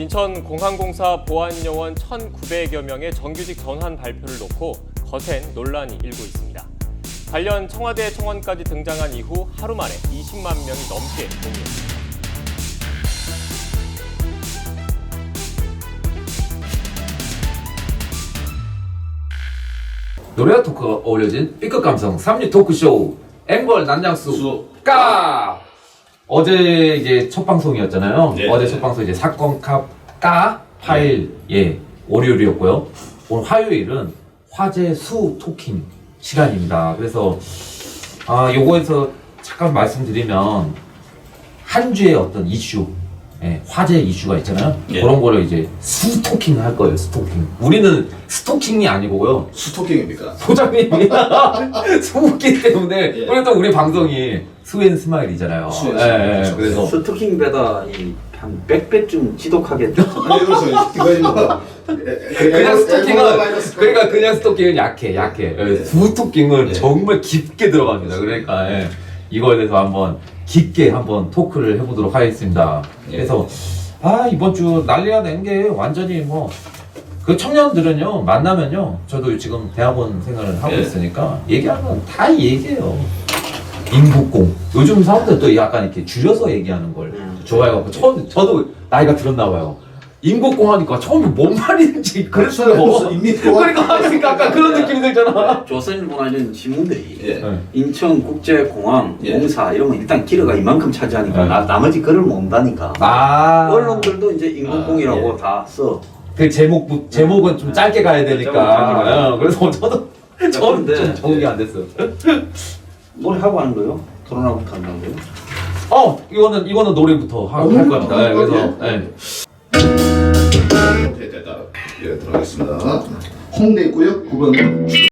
인천공항공사 보안요원 1,900여 명의 정규직 전환 발표를 놓고 거센 논란이 일고 있습니다. 관련 청와대 청원까지 등장한 이후 하루 만에 20만 명이 넘게 동의했습니다. 노래와 토크가 어울려진 B급 감성 3류 토크쇼 앵벌 난장수 수. 까 어제 이제 첫 방송이었잖아요. 네. 어제 첫 방송 이제 사건 캅까 파일 예 월요일이었고요. 오늘 화요일은 화제 수 토킹 시간입니다. 그래서 아 요거에서 잠깐 말씀드리면 한 주의 어떤 이슈 예, 화제 이슈가 있잖아요. 예. 그런 거를 이제 스토킹 할 거예요. 스토킹. 우리는 스토킹이 아니고요. 수토킹입니까? 소장님이 수기 때문에 예. 그래도 우리 방송이 수앤 스마일이잖아요. 수앤 예, 스마일, 예, 그렇죠. 그래서 스토킹보다 이한 100배쯤 지독하게 아니 그래서 이거 뭐 그냥 스토킹은 그러니까 그냥 스토킹은 약해 약해 예, 스토킹은 예. 정말 깊게 들어갑니다. 그러니까 예, 이거에 대해서 한번 깊게 한번 토크를 해보도록 하겠습니다. 예. 그래서 아 이번 주 난리가 난게 완전히 뭐. 그 청년들은요 만나면요 저도 지금 대학원 생활을 하고 예. 있으니까 얘기하면 다 얘기해요 인국공 요즘 사람들 또 약간 이렇게 줄여서 얘기하는 걸 음. 좋아해갖고 처음 저도 나이가 들었나 봐요 인국공 하니까 처음에 뭔 말인지 그랬어요 인민공화 그러니까 그러니까 약간 그런 느낌이 들잖아 조선일보나 이런 신문들이 예. 네. 인천 국제공항 예. 공사 이런 거 일단 기르가 이만큼 차지하니까 네. 나, 나머지 글을 모은다니까 아 언론들도 이제 인공공이라고 아, 다 써. 그 제목 제목은 좀 짧게 가야 되니까 제목은 짧게 가야 어, 그래서 저도 저는 근데- 좀 적응이 안 됐어 노래 하고 하는 거요? 토론하고부터 한다는 거요? 어 이거는 이거는 노래부터 하- 할 겁니다 네, 그래서 네. 네, 됐다. 예, 들어가겠습니다. 홍대 있고요. 9번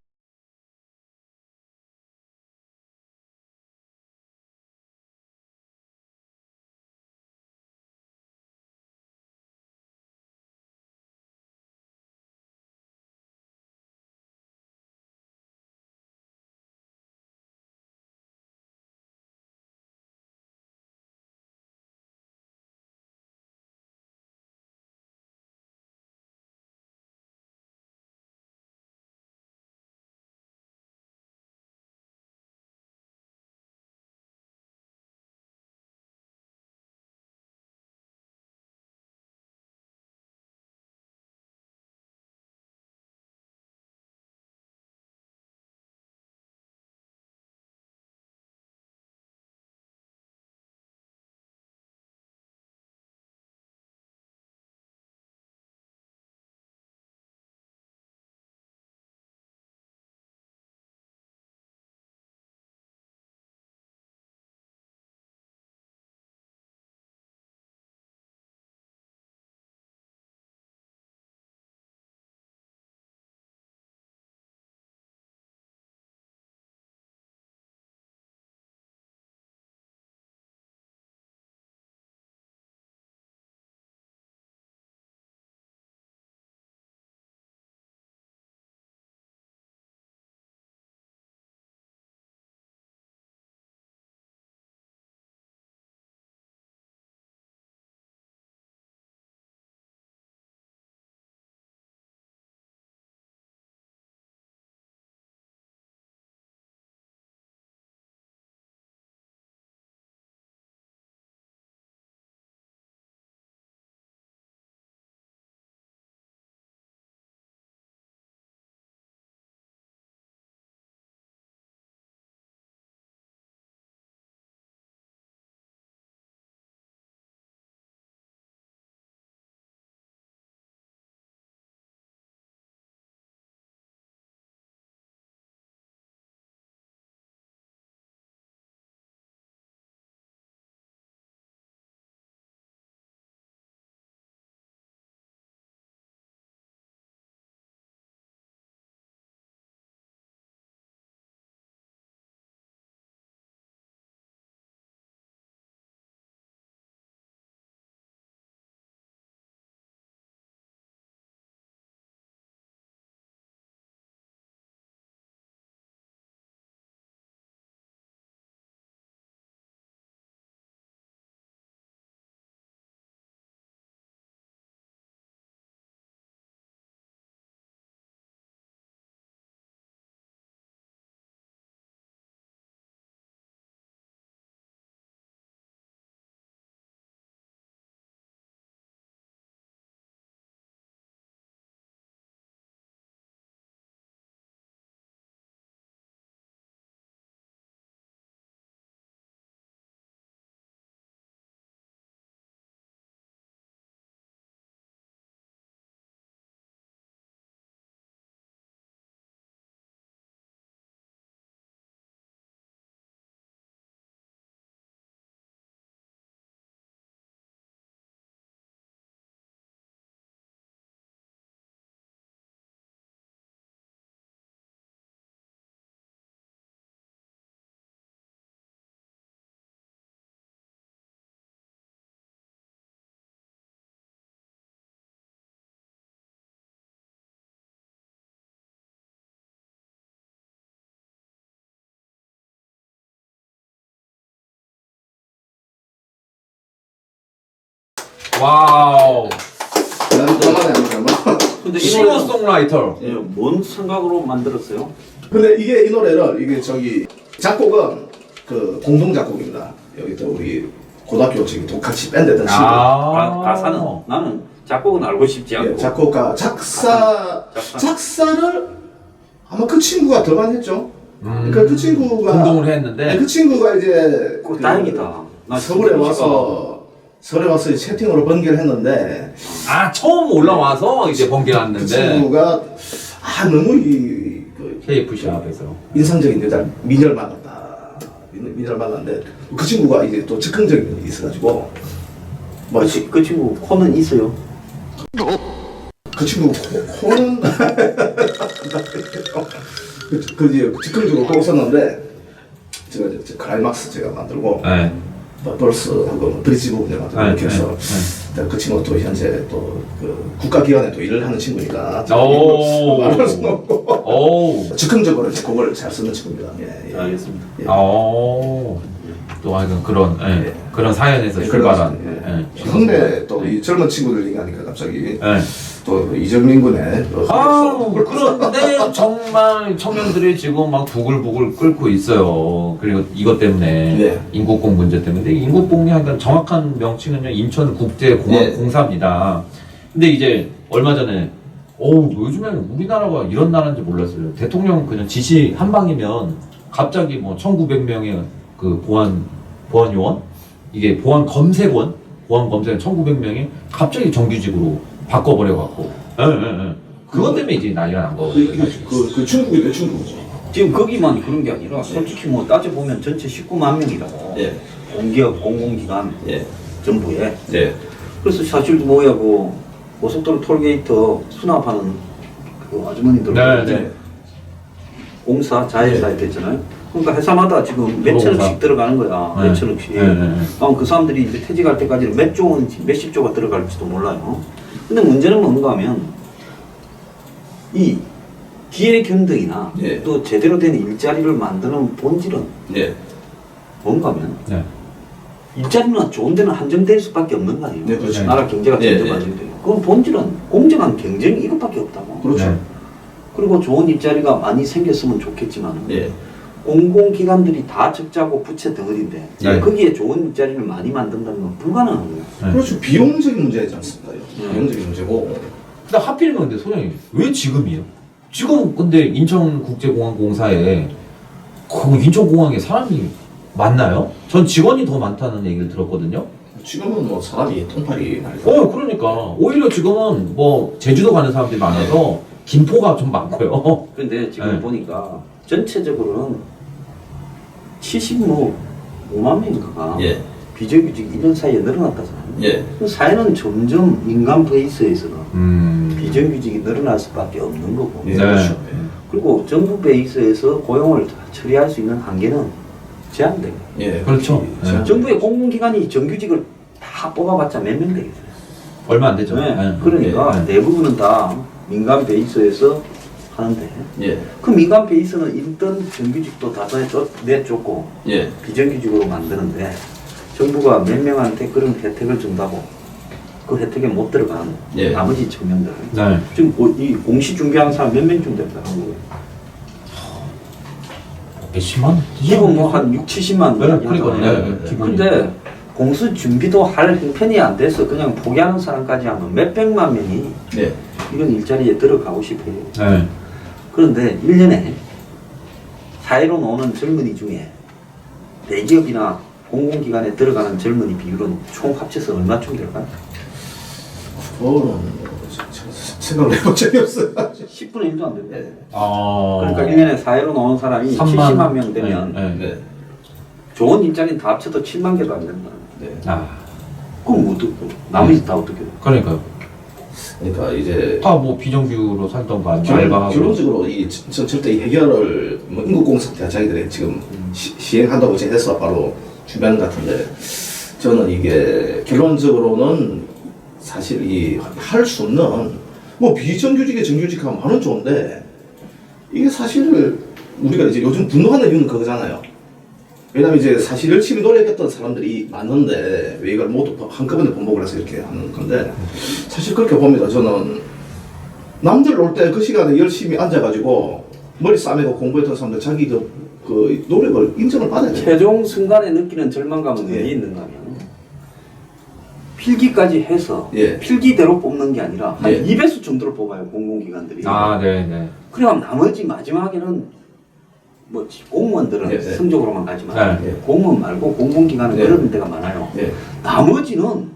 와우. 근데 이 노래 싱어송라이터. 예, 뭔 생각으로 만들었어요? 근데 이게 이 노래를 이게 저기 작곡은 그 공동 작곡입니다. 여기 또 우리 고등학교 저기 또 같이 밴드 했던 친구. 가, 가사는 나는 작곡은 알고 싶지 않고 예, 작곡가 작사 작사. 작사를 아마 그 친구가 더 많이 했죠. 음, 그러니까 그 친구가 공동을 네, 했는데 그 친구가 이제 그그 다행이다. 나 서울에 와서 서울에 와서 채팅으로 번개를 했는데 아 처음 올라와서 이제 번개 그 났는데 친구가 아 너무 이 그, KFC 앞에서 인상적인 여자 미녀를 만났다. 미- 미녀를 만났는데 그 친구가 이제 또 즉흥적인 면이 있어가지고 뭐 그, 치- 그 친구 코는 있어요. 그 친구 코- 코는 그, 그 이제 즉흥적으로 또 있었는데 제가 이제 제 클라이막스 제가 만들고 네. 또 벌스하고 브릿지 부분을 만들고 네, 이렇게 해서 네, 그 친구가 또 현재 또그 국가기관에 또 일을 하는 친구니까 오. 말할 수는 없고 오. 즉흥적으로 곡을 잘 쓰는 친구입니다. 예, 예. 알겠습니다. 예. 오. 또 하여튼 그런 예, 예. 그런 사연에서 예, 출발한 그렇습니다. 예. 근데 또이 젊은 친구들 얘기하니까 갑자기 예. 또 이정민 군의 또 아. 그런데 정말 청년들이 지금 막 부글부글 끓고 있어요. 그리고 이것 때문에 네. 인국공 문제 때문에 인국공이 하여간 정확한 명칭은요 인천국제공항공사입니다. 근데 이제 얼마 전에 어우 요즘에 우리나라가 이런 나라인지 몰랐어요. 대통령 그냥 지시 한 방이면 갑자기 뭐 1,900명의 그 보안 보안 요원 이게 보안 검색원 보안 검색원 1,900명이 갑자기 정규직으로 바꿔버려 갖고. 예, 예, 예. 그것 때문에 이제 난리가 난 그, 거거든요. 그, 그 중국이죠 중국이죠. 지금 거기만 그런 게 아니라 솔직히 뭐 따져보면 전체 19만 명이라고 예. 공기업 공공기관 예. 정부에 예. 그래서 사실 뭐야 그 고속도로 톨게이트 수납하는 그 아주머니들 네, 네. 공사 자회사 됐잖아요. 그러니까 회사마다 지금 몇 도로공사. 천억씩 들어가는 거야. 네. 몇 천억씩. 네, 네, 네. 아마 그 사람들이 이제 퇴직할 때까지는 몇 조 원인지 몇십 조가 들어갈지도 몰라요. 근데 문제는 뭔가 하면 이 기회 견등이나 예. 또 제대로 된 일자리를 만드는 본질은 예. 뭔가 하면 네. 일자리는 좋은 데는 한정될 수밖에 없는 거 아니에요. 네, 그렇죠. 나라 경제가 예, 점점 예. 안정돼요. 그건 본질은 공정한 경쟁 이것밖에 없다고. 그렇죠. 네. 그리고 좋은 일자리가 많이 생겼으면 좋겠지만 예. 공공기관들이 다 적자고 부채 덩어리인데 네. 거기에 좋은 일자리를 많이 만든다는 건 불가능한 거예요. 네. 그렇죠. 비용적인 문제지 않습니까? 음. 비용적인 문제고. 근데 하필이면 근데 소장님 왜 지금이에요? 지금 근데 인천국제공항공사에 그 인천공항에 사람이 많나요? 전 직원이 더 많다는 얘기를 들었거든요. 지금은 뭐 사람이 통팔이 많이 어, 그러니까 오히려 지금은 뭐 제주도 가는 사람들이 많아서 김포가 좀 많고요. 근데 지금 네. 보니까 전체적으로는 75만 명인가가 예. 비정규직 1년 사이에 늘어났다잖아요. 예. 그 사회는 점점 민간 베이스에서는 음. 비정규직이 늘어날 수밖에 없는 거고 예. 네. 그렇죠. 그리고 정부 베이스에서 고용을 다 처리할 수 있는 한계는 제한되고 예. 그렇죠. 네. 정부의 공공기관이 정규직을 다 뽑아봤자 몇 명 되겠어요. 얼마 안 되죠. 네. 네. 그러니까 네. 대부분은 다 민간 베이스에서 하는데 예. 그 민간 베이스는 일단 정규직도 다 내쫓- 내쫓고 예. 비정규직으로 만드는데 정부가 몇 명한테 그런 혜택을 준다고 그 혜택에 못 들어간 예. 나머지 청년들 네. 지금 뭐 이 공시 준비하는 사람 몇 명쯤 될까 한국에 몇십만? 기본 뭐한 6, 70만 네, 그러니까. 네, 네, 기본이. 근데 공수 준비도 할 형편이 안 돼서 그냥 포기하는 사람까지 하면 몇 백만 명이 예. 이런 일자리에 들어가고 싶어요. 네. 그런데 1년에 사회로 노는 젊은이 중에 대기업이나 공공기관에 들어가는 젊은이 비율은 총 합쳐서 얼마쯤 될까요? 그거는 생각을 해본 적이 없어요. 10분의 1도 안 됩니다. 예. 아. 그러니까 1년에 사회로 나오는 사람이 3만 70만 명 되면 네. 네. 네. 좋은 일자리는 다 합쳐도 7만 개도 안 된다. 네. 아. 그럼 어떻게, 나머지 다 어떻게 해요? 그러니까요. 그러니까 이제 다 뭐 비정규로 살던가 알바하고. 결론적으로 이 저- 저- 절대 이 해결을 뭐 인국공사 때 자기들이 지금 시, 시행한다고 이제 해서 바로 것 같은데 저는 이게 결론적으로는 사실 이 할 수 없는 뭐 비정규직에 정규직 하면 많은 좋은데 이게 사실 우리가 이제 요즘 분노하는 이유는 그거잖아요. 왜냐면 이제 사실 열심히 노력했던 사람들이 많은데 왜 이걸 모두 한꺼번에 번복을 해서 이렇게 하는 건데 사실 그렇게 봅니다. 저는 남들 놀 때 그 시간에 열심히 앉아가지고 머리 싸매고 공부했던 사람들 자기 그, 그 노력을 인정을 받아야 돼요. 최종 순간에 느끼는 절망감은 예. 어디 있는가 하면 필기까지 해서 예. 필기대로 뽑는 게 아니라 한 예. 2배수 정도를 뽑아요 공공기관들이 아, 네, 네. 그럼 나머지 마지막에는 뭐 공무원들은 예, 네. 성적으로만 가지만 네. 공무원 말고 공공기관은 네. 그런 데가 많아요 예. 나머지는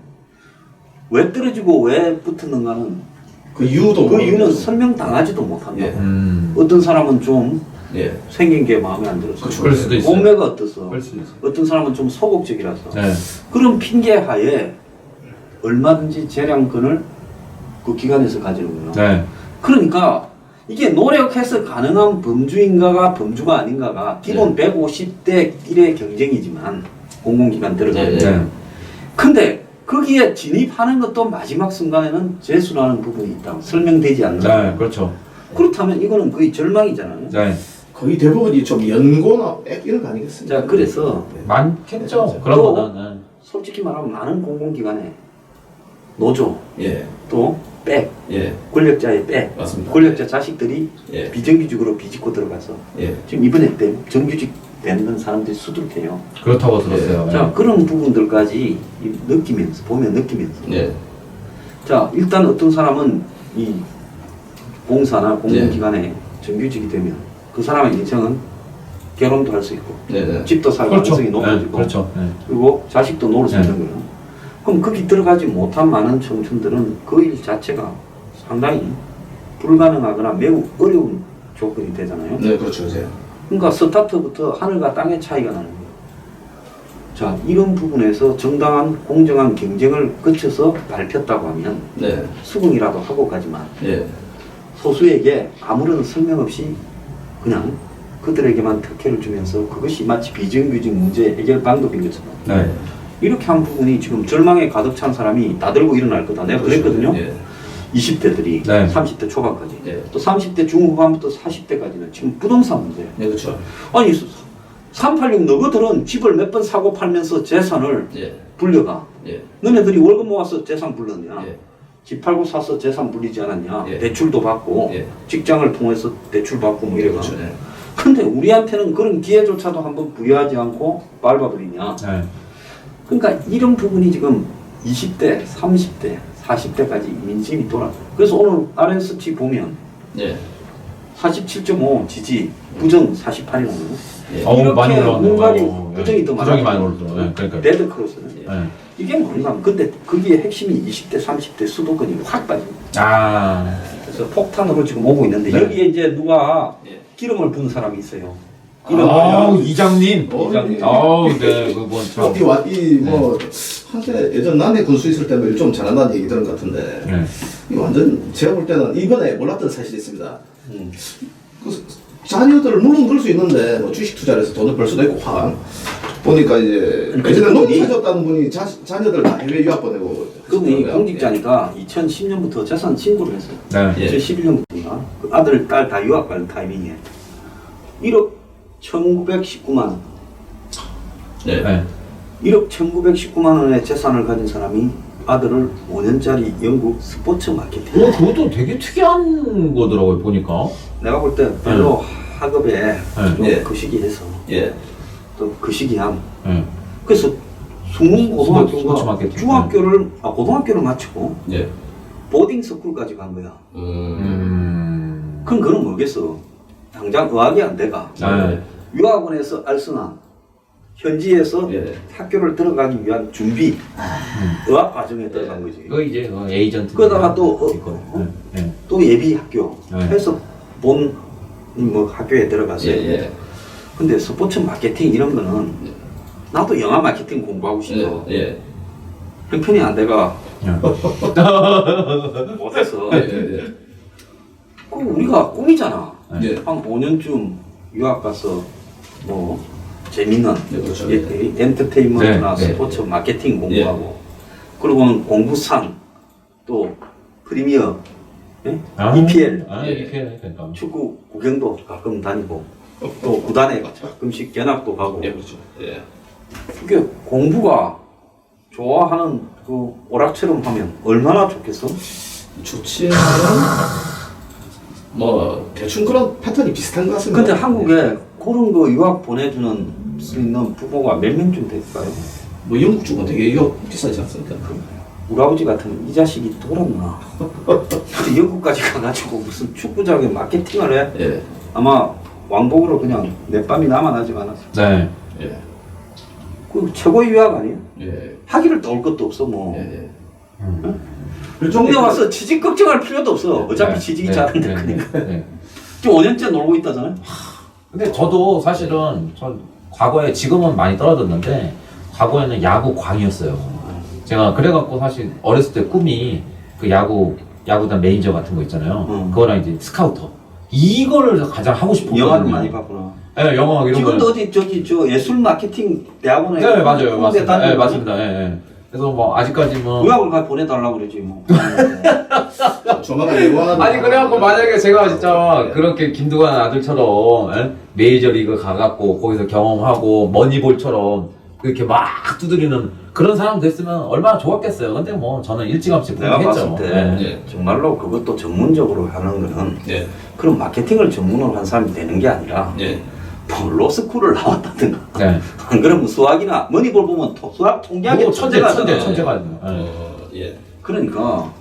왜 떨어지고 왜 붙었는가는 그 이유도 그 이유는 모르겠고. 설명 당하지도 못한다 예. 음. 어떤 사람은 좀 예. 생긴 게 마음에 안 들어서 그렇죠. 그럴 수도 있어요. 몸매가 어떠서 그럴 수도 있어요. 어떤 사람은 좀 소극적이라서 네. 그런 핑계 하에 얼마든지 재량권을 그 기관에서 가지는군요. 네. 그러니까 이게 노력해서 가능한 범주인가가 범주가 아닌가가 기본 150대 1의 경쟁이지만 공공기관 들어가는 네, 네. 근데 거기에 진입하는 것도 마지막 순간에는 재수라는 부분이 있다. 설명되지 않는다. 네, 그렇죠. 그렇다면 이거는 거의 절망이잖아요. 네. 거의 대부분이 좀 연고나 액 이런 거 아니겠습니까? 자, 그래서 많겠죠. 그런 또- 거는. 솔직히 말하면 많은 공공기관에 노조 예. 또 백, 예. 권력자의 백, 맞습니다. 권력자 자식들이 예. 비정규직으로 비집고 들어가서 예. 지금 이번에 때 정규직 되는 사람들이 수두룩해요. 그렇다고 들었어요. 자 그런 부분들까지 이- 느끼면서 보면 느끼면서 예. 자 일단 어떤 사람은 이 공사나 공공기관에 정규직이 되면 그 사람의 인생은 결혼도 할 수 있고 네. 네. 집도 살 그렇죠. 가능성이 네, 높아지고 그렇죠. 네. 그리고 자식도 놓을 수 네. 있는 거예요. 그럼 거기 들어가지 못한 많은 청춘들은 그 일 자체가 상당히 불가능하거나 매우 어려운 조건이 되잖아요. 네, 그렇죠. 이제. 그러니까 스타트부터 하늘과 땅의 차이가 나는 거예요. 자, 이런 부분에서 정당한 공정한 경쟁을 거쳐서 밟혔다고 하면 네. 수긍이라도 하고 가지만 예. 소수에게 아무런 설명 없이 그냥 그들에게만 특혜를 주면서 그것이 마치 비정규직 문제 해결 방법인 것처럼 네. 이렇게 한 부분이 지금 절망에 가득 찬 사람이 나들고 일어날 거다. 내가 그랬거든요. 예. 20대들이 네. 30대 초반까지 예. 또 30대 중후반부터 40대까지는 지금 부동산 문제 네, 그렇죠. 아니 386 너희들은 집을 몇 번 사고 팔면서 재산을 예. 불려가 예. 너네들이 월급 모아서 재산 불렀냐 예. 집 팔고 사서 재산 불리지 않았냐 예. 대출도 받고 예. 직장을 통해서 대출 받고 뭐 이래가 그렇죠. 예. 근데 우리한테는 그런 기회조차도 한번 부여하지 않고 밟아버리냐 네. 그러니까 이런 부분이 지금 20대 30대 40대까지 민심이 돌아요 그래서 오늘 RST 보면 예. 47.5 지지 부정 48이라는 거 예. 어우, 이렇게 많이 올라왔네요. 어, 예. 부정이 더 부정이 많아요. 많이 올라왔어요. 네, 그러니까요. 레드 크로스는 네. 이게 뭔가 근데 거기에 핵심이 20대 30대 수도권이 확 빠집니다 아. 그래서 폭탄으로 지금 오고 있는데 네. 여기에 이제 누가 예. 기름을 부은 사람이 있어요 아우, 이장님. 어, 이장님. 예. 아우, 네, 그건 참. 이, 와- 이, 뭐, 한때 예전 남해 군수 있을 때는 뭐좀 잘한다는 얘기 들은 것 같은데, 네. 이 완전 제가 볼 때는 이번에 몰랐던 사실이 있습니다. 음. 그 자녀들을 물론 그럴 수 있는데 뭐 주식 투자를 해서 돈을 벌 수도 있고 확 보니까 이제 아니, 예전에 그분이- 농사졌다는 분이 자, 자녀들 다 해외 유학 보내고 그분이. 공직자니까 2010년부터 재산 신고를 했어요 네. 예. 2011년부터인가 그 아들 딸 다 유학 가는 타이밍에 1억 1919만 원 예. 네. 1억 1919만 원의 재산을 가진 사람이 아들을 5년짜리 영국 스포츠 마케팅 그거, 그것도 되게 특이한 거더라고요, 보니까. 내가 볼 때 별로 학업에 좀 예. 거시기해서 예. 또 거시기함 네. 그래서 스포츠 중고등학교가 마케팅. 중학교를 아 고등학교를 마치고 예. 보딩 스쿨까지 간 거야 음. 음. 그럼 그건 뭐겠어 당장 의학이 안 돼가 네. 유학원에서 알선한 현지에서 예. 학교를 들어가기 위한 준비 의학 과정에 들어간 거지 그거 이제 어, 에이전트. 그러다가 또, 어. 어? 네. 네. 또 예비 학교 네. 해서 본 뭐 학교에 들어갔어요. 예. 예. 근데 스포츠 마케팅 이런 거는 나도 영화 마케팅 공부하고 싶어. 예. 예. 형편이 안 돼가 예. 못해서. 예. 예. 그 우리가 꿈이잖아. 예. 한 5년쯤 유학 가서 뭐 재밌는 네, 그렇죠. 예, 예, 엔터테인먼트나 네, 네. 스포츠 마케팅 공부하고 그리고는 공부상 또 프리미어 예? 아, EPL 아, EPL. 그러니까. 축구 구경도 가끔 다니고 또 구단에 가끔씩 견학도 가고 예, 그렇죠. 예. 그게 공부가 좋아하는 그 오락처럼 하면 얼마나 좋겠어? 좋지만은 뭐 대충 그런 패턴이 비슷한 것 같습니다. 근데 한국에 그런 거 유학 보내주는 수 있는 부모가 몇 명쯤 될까요? 뭐 영국 쪽은 되게 이거 비싸지 않습니까? 우리 아버지 같으면 이 자식이 돌았나? 근데 영국까지 가가지고 무슨 축구장에 마케팅을 해? 예, 아마 왕복으로 그냥 내 밤이 남아나지 않았어. 네. 예, 그 최고의 유학 아니에요? 예, 하기를 떠올 것도 없어 뭐. 예. 예. 음. 동네 와서 취직 걱정할 필요도 없어. 어차피 네, 취직이 네, 잘안 네, 될 거니까. 지금 5년째 놀고 있다잖아요. 근데 저도 사실은 전 과거에 지금은 많이 떨어졌는데 과거에는 야구 광이었어요. 제가 그래갖고 사실 어렸을 때 꿈이 그 야구 야구단 매니저 같은 거 있잖아요. 음. 그거랑 이제 스카우터 이거를 가장 하고 싶었거든요. 영화를 많이 봤구나. 네, 영화 이런 지금도 거. 어디 저기 저 예술 마케팅 대학원에 네 맞아요, 맞습니다. 네, 다니고 맞습니다. 예, 예. 그래서 뭐 아직까지 뭐 유학을 가 보내달라고 그러지 뭐. 조만간 예고하는 아니 그래갖고 만약에 제가 진짜 그렇게 김두관 아들처럼 에? 메이저리그 가갖고 거기서 경험하고 머니볼처럼 그렇게 막 두드리는 그런 사람 됐으면 얼마나 좋았겠어요. 근데 뭐 저는 일찌감치 내가 봤을 포기했죠. 때 예. 예. 정말로 그것도 전문적으로 하는 거는 예, 그런 마케팅을 전문으로 한 사람이 되는 게 아니라 예, 뭐 로스쿨을 나왔다든가 네. 안 그러면 수학이나 머니볼 보면 토- 수학 통계학의 뭐 천재 천재가 천재 천재 천재가 예. 어, 예, 그러니까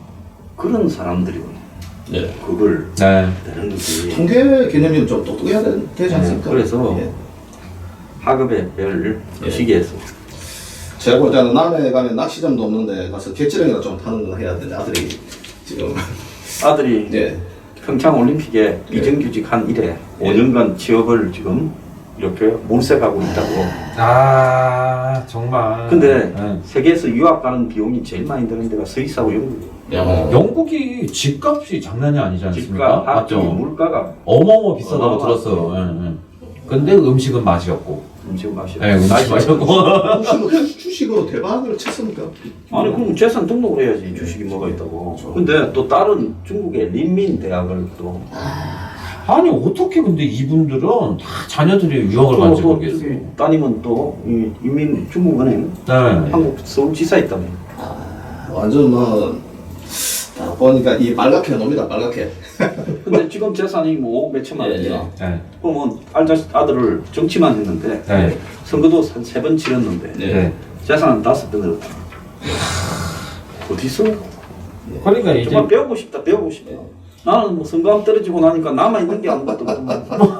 그런 사람들이 예. 그걸 네. 되는 거지 통계 개념이 좀 똑똑해야 되- 되지 않습니까? 네, 그래서 예. 학업의 별 예. 시기에서 제가 볼 때는 남해 가면 낚시점도 없는데 가서 개찌렁이나 좀 타는 거 해야 되는데 아들이 지금 아들이 예, 평창 올림픽에 예. 비정규직 한 일에 예. 5년간 취업을 지금 이렇게 몰색하고 있다고. 아 정말. 근데 예. 세계에서 유학 가는 비용이 제일 많이 드는 데가 스위스하고 영국이에요. 야, 영국이 집값이 장난이 아니지 않습니까? 집값, 맞죠. 물가가 어마어마 비싸다고 어마어마. 들었어요. 예, 예. 근데 음식은 맛이 없고. 음식 맛이 네, 음식 맛이 없고. 주식으로, 주식으로 대박을 쳤습니까? 아니 그럼 재산 등록을 해야지 주식이 뭐가 있다고. 근데 또 다른 중국의 린민 대학을 또 아니 어떻게 근데 이분들은 다 자녀들이 유학을 또, 간지 또 모르겠어. 저기 따님은 또 이 인민 중국은행 네. 한국 서울지사 있다며. 완전 뭐, 딱 보니까 이 빨갛게 놉니다, 빨갛게. 근데 지금 재산이 뭐 5억 몇천만 예, 원이야. 네. 그러면 알자식 아들을 정치만 했는데 네. 선거도 한세번 치렀는데 네. 네. 재산은 다섯 배 늘었다. 어디서? 그러니까 이제 정말 배우고 싶다, 배우고 싶다. 나는 뭐 선거함 떨어지고 나니까 남아 있는 게 아무것도 없고.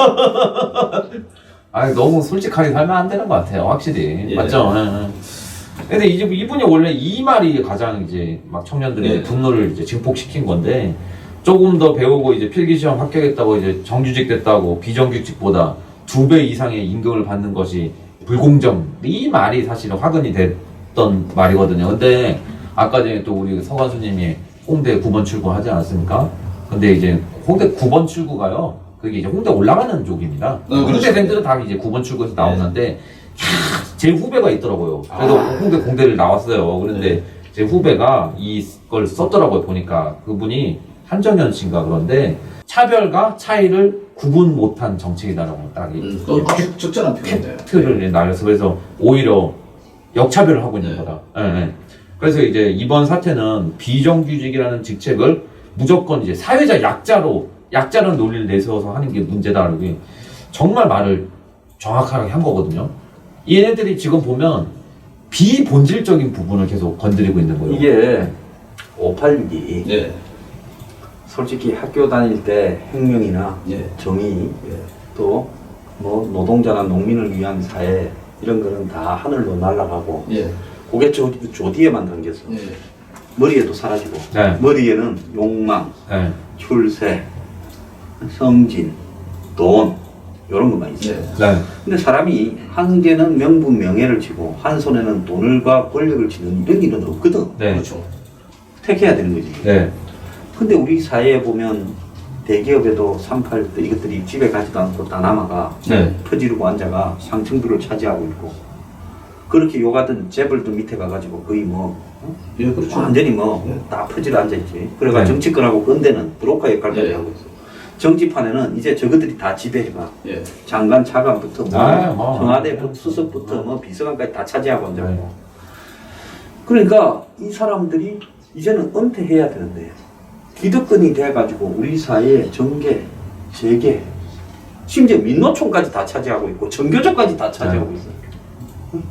아 너무 솔직하게 살면 안 되는 것 같아요, 확실히 예. 맞죠. 예, 예. 근데 이제 이분이 원래 이 말이 가장 이제 막 청년들의 예. 분노를 이제 증폭시킨 건데 조금 더 배우고 이제 필기 시험 합격했다고 이제 정규직 됐다고 비정규직보다 두 배 이상의 임금을 받는 것이 불공정 이 말이 사실은 화근이 됐던 말이거든요. 근데 아까 전에 또 우리 서관수님이 홍대 9번 출구 하지 않았습니까? 근데 이제 홍대 9번 출구가요. 그게 이제 홍대 올라가는 쪽입니다. 그렇죠. 홍대생들은 다 이제 9번 출구에서 나오는데 야, 제 후배가 있더라고요. 그래서 홍대 공대를 나왔어요. 그런데 제 후배가 이걸 썼더라고요. 보니까 그분이 한정현 씨인가 그런데 차별과 차이를 구분 못한 정책이다라고 딱 이- 음, 적절한. 팩트를 날려서 그래서 오히려 역차별을 하고 있는 네. 거다. 예, 예. 그래서 이제 이번 사태는 비정규직이라는 직책을 무조건 이제 사회자 약자로 약자라는 논리를 내세워서 하는 게 문제다. 이게 정말 말을 정확하게 한 거거든요. 얘네들이 지금 보면 비본질적인 부분을 계속 건드리고 있는 거예요. 이게 586이 예, 솔직히 학교 다닐 때 혁명이나 예, 정의 예. 또뭐 노동자나 농민을 위한 사회 이런 거는 다 하늘로 날아가고 예, 고개 조, 조디에만 담겼어. 예. 머리에도 사라지고 네. 머리에는 욕망, 네. 출세, 성진, 돈 이런 것만 있어요. 예. 네. 근데 사람이 한 개는 명분 명예를 쥐고 한 손에는 돈을과 권력을 쥐는 이런 일은 없거든. 네. 그렇죠. 택해야 되는 거지. 네. 근데 우리 사회에 보면 대기업에도 3, 8때 이것들이 집에 가지도 않고 다 남아가 네. 퍼지르고 앉아가 상층부를 차지하고 있고 그렇게 요가던 재벌도 밑에 가가지고 거의 뭐 어? 예, 그렇죠. 완전히 뭐 네. 다 퍼지러 앉아있지. 그래가 네. 정치권하고 건대는 브로커 역할까지 네. 하고 있어. 정치판에는 이제 저것들이 다 지배해가. 예. 장관 차관부터 뭐 아, 뭐. 청와대 수석부터 뭐 비서관까지 다 차지하고 앉아 네. 고 그러니까 이 사람들이 이제는 은퇴해야 되는데 기득권이 돼가지고 우리 사회의 정계, 재계, 심지어 민노총까지 다 차지하고 있고 정교조까지 다 차지하고 네. 있어요. 응?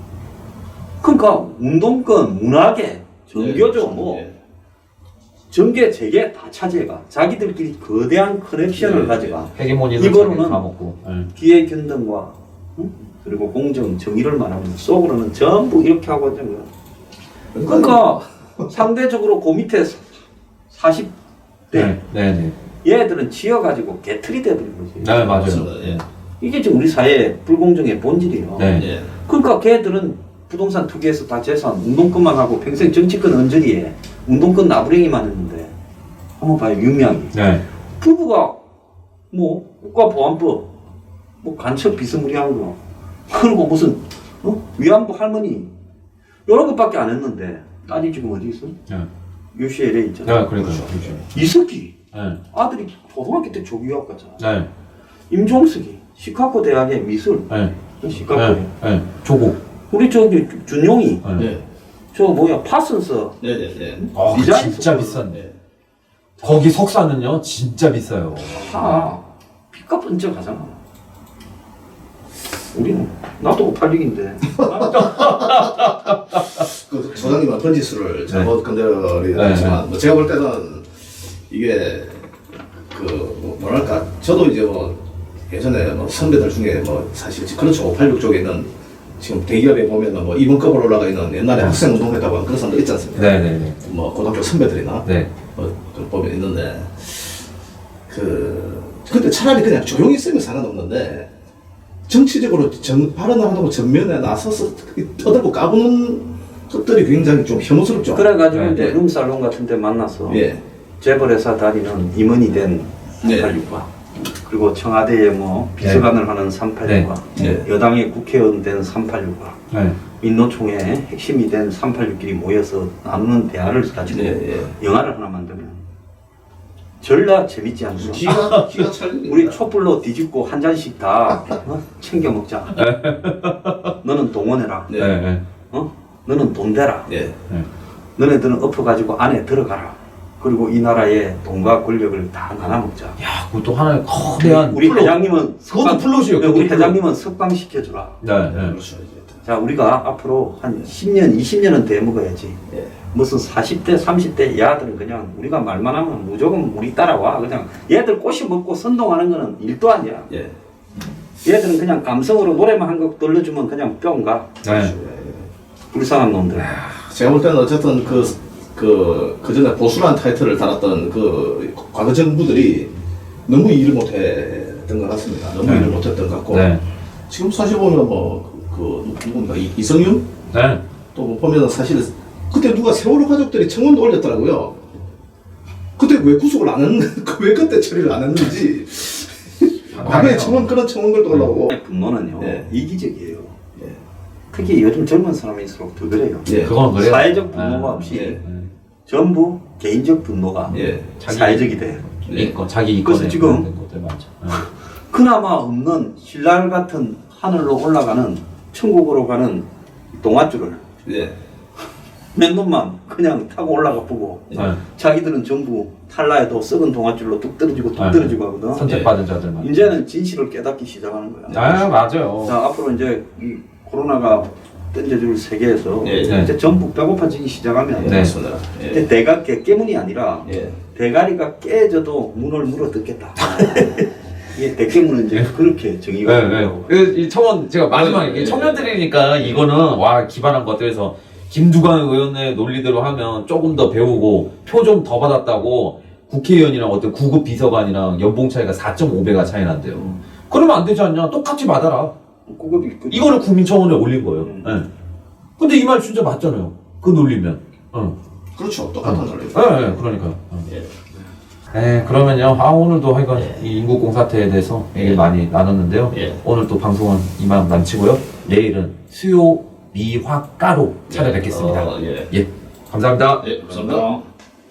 그러니까 운동권, 문화계, 정교조, 뭐 예. 정계, 재계 다 차지해가 자기들끼리 거대한 커넥션을 네. 가져가 이거로는. 예. 기회 견등과 응? 그리고 공정, 정의를 말하면 속으로는 전부 이렇게 하고 있는 거야. 그러니까 상대적으로 그 밑에 40대 네, 네, 네. 얘들은 지어가지고 개틀이 돼버린 거지. 네, 맞아요. 예. 이게 지금 우리 사회의 불공정의 본질이에요. 네. 예. 그러니까 걔들은 부동산 투기해서 다 재산, 운동권만 하고 평생 정치권 언저리에 운동권 나부랭이만 했는데 한번 봐요, 윤명이. 네. 부부가 뭐 국가보안법 뭐 간첩 비스무리한 거 그리고 무슨 어? 위안부 할머니 이런 것밖에 안 했는데 딸이 지금 어디 있어? 네. UCLA 있잖아 네, 그러니까요. 이석기 네. 아들이 고등학교 때 조기유학 갔잖아 네. 임종석이 시카고 대학의 미술 네. 시카고에 네. 네. 조국. 우리 저기 준용이 네. 예. 저 뭐야 파슨스 네, 네, 네. 아, 디자인 진짜 스쿨. 비싼데. 예. 거기 석사는요, 진짜 비싸요. 다 피가 번쩍 하잖아 우리는 나도 56인데 그 소장님은 번지수를 잘못 건드리긴 네, 했지만 뭐 제가 볼 때는 이게 그 뭐, 뭐랄까 저도 이제 뭐 예전에 뭐 선배들 중에 뭐 사실 그렇죠 586 쪽에 있는 지금 대기업에 보면은 뭐 이번급으로 올라가 있는 옛날에 학생 운동했다고 하는 그런 사람들 있지 않습니까? 네, 네, 네. 뭐 고등학교 선배들이나 네. 뭐그 보면 있는데 그 근데 차라리 그냥 조용히 있으면 상관없는데 정치적으로 전, 발언을 한다고 전면에 나서서 떠들고 까부는 것들이 굉장히 좀 혐오스럽죠. 그래가지고 네, 이제 네. 룸살롱 같은 데 만나서 예. 재벌회사 다니는 임원이 된 네. 386과 그리고 청와대에 뭐 비서관을 하는 386과 네. 여당의 국회의원 된 386과 네. 민노총의 핵심이 된 386끼리 모여서 나누는 대화를 가지고 예, 예. 영화를 하나 만들면 전라 재밌지 않나? 기가 기가 찰 우리 촛불로 뒤집고 한 잔씩 다 어? 챙겨 먹자. 너는 동원해라. 네. 네. 네. 어? 너는 돈 대라. 예. 너네들은 엎어가지고 안에 들어가라. 그리고 이 나라의 돈과 권력을 다 나눠 먹자. 야, 그것도 하나의 거대한. 우리 플롯. 회장님은 그것도 플롯이에요. 네, 그것도. 회장님은 석방 시켜주라. 네, 네. 그렇죠. 이제. 자, 우리가 앞으로 한 10년, 20년은 돼 먹어야지. 예. 무슨 40대, 30대 야들은 그냥 우리가 말만 하면 무조건 우리 따라와. 그냥 얘들 꼬시 먹고 선동하는 거는 일도 아니야. 예. 얘들은 그냥 감성으로 노래만 한 곡 들려주면 그냥 뿅 가. 네. 불쌍한 놈들. 제가 볼 때는 어쨌든 그, 그, 그 전에 보수란 타이틀을 달았던 그 과거 정부들이 너무 일을 못했던 것 같습니다. 너무 네. 일을 못했던 것 같고. 네. 지금 사실 보면 뭐, 그, 누군가, 이- 이성윤? 네. 또 보면은 사실 그때 누가 세월호 가족들이 청원도 올렸더라고요. 그때 왜 구속을 안 했는, 왜 그때 처리를 안 했는지. 과거에 청원, 그런 청원글도 올라오고. 분노는요 네. 이기적이에요. 예. 특히 요즘 젊은 사람일수록 더 그래요. 예. 그건 그래요. 사회적 분노가 네. 없이 예. 전부 개인적 분노가 예. 자기- 사회적이 돼. 이거 자기 그래서 이권에 지금 관련된 것들 많죠. 네. 그나마 없는 신랄 같은 하늘로 올라가는 천국으로 가는 동아줄을 예. 몇 놈만 그냥 타고 올라가 보고 네. 자기들은 전부 탈라에도 썩은 동아줄로 뚝 떨어지고 뚝 네. 떨어지고 하거든. 선택받은 자들만. 이제는 진실을 깨닫기 시작하는 거야. 아, 맞아요. 자 앞으로 이제 이 코로나가 던져줄 세계에서 예, 네. 이제 전부 배고파지기 시작하면 예. 네. 맞습니다. 예. 이제 대가 깨 깨문이 아니라 예. 대가리가 깨져도 문을 물어 뜯겠다. 이게 대깨문은 이제 그렇게 정의가 네, 네. 그, 이 청원, 제가 마지막에 네, 이 네. 청년들이니까 이거는 와, 기반한 것들에서 김두관 의원의 논리대로 하면 조금 더 배우고 표 좀 더 받았다고 국회의원이랑 어떤 구급 비서관이랑 연봉 차이가 4.5배가 차이 난대요. 그러면 안 되지 않냐? 똑같이 받아라. 그것도 그- 이거를 국민청원에 올린 거예요. 음. 예. 근데 이 말 진짜 맞잖아요. 그 논리면. 어. 그렇죠. 똑같은 논리. 예, 예, 그러니까요. 어. 예. 네, 그러면요. 아, 오늘도 하여간 이 인구공 사태에 대해서 얘기를 예. 많이 나눴는데요. 예. 오늘 또 방송은 이만 마치고요. 내일은 수요 미화가로 찾아뵙겠습니다. 어, 예. 예, 감사합니다. 예, 감사합니다.